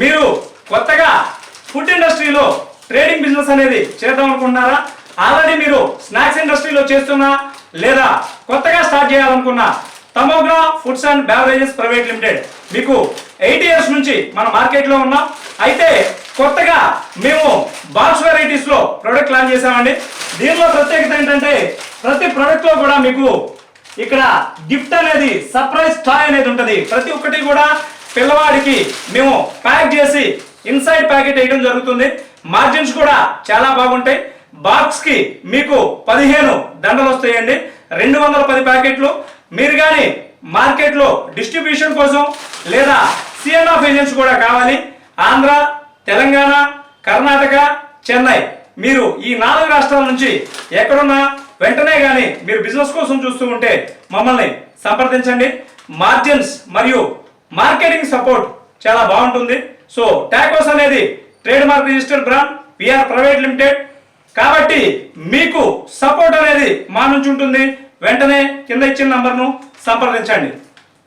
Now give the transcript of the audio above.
మీరు కొత్తగా ఫుడ్ ఇండస్ట్రీలో ట్రేడింగ్ బిజినెస్ అనేది చేద్దాం అనుకుంటున్నారా? ఆల్రెడీ మీరు స్నాక్స్ ఇండస్ట్రీలో చేస్తున్నా లేదా కొత్తగా స్టార్ట్ చేయాలనుకున్నా Tamogra foods and beverages private limited మీకు ఎయిట్ ఇయర్స్ నుంచి మన మార్కెట్లో ఉన్నాం. అయితే కొత్తగా మేము బాక్స్ వెరైటీస్లో ప్రొడక్ట్ లాంచ్ చేసామండి దీనిలో ప్రత్యేకత ఏంటంటే ప్రతి ప్రొడక్ట్లో కూడా మీకు ఇక్కడ గిఫ్ట్ అనేది సర్ప్రైజ్ టాయ్ అనేది ఉంటుంది. ప్రతి ఒక్కటి కూడా పిల్లవాడికి మేము ప్యాక్ చేసి ఇన్సైడ్ ప్యాకెట్ వేయడం జరుగుతుంది. మార్జిన్స్ కూడా చాలా బాగుంటాయి. బాక్స్కి మీకు పదిహేను దండలు వస్తాయండి. రెండు వందల పది ప్యాకెట్లు. మీరు కానీ మార్కెట్లో డిస్ట్రిబ్యూషన్ కోసం లేదా సిఎన్ ఆఫ్ ఏజెంట్స్ కూడా కావాలి. ఆంధ్ర తెలంగాణ కర్ణాటక చెన్నై. మీరు ఈ నాలుగు రాష్ట్రాల నుంచి ఎక్కడున్నా వెంటనే కానీ మీరు బిజినెస్ కోసం చూస్తూ ఉంటే మమ్మల్ని సంప్రదించండి. మార్జిన్స్ మరియు మార్కెటింగ్ సపోర్ట్ చాలా బాగుంటుంది. సో టాకోస్ అనేది trade mark registered brand VR private limited. కాబట్టి మీకు సపోర్ట్ అనేది మా నుంచి ఉంటుంది. వెంటనే కింద ఇచ్చిన నంబర్ను సంప్రదించండి.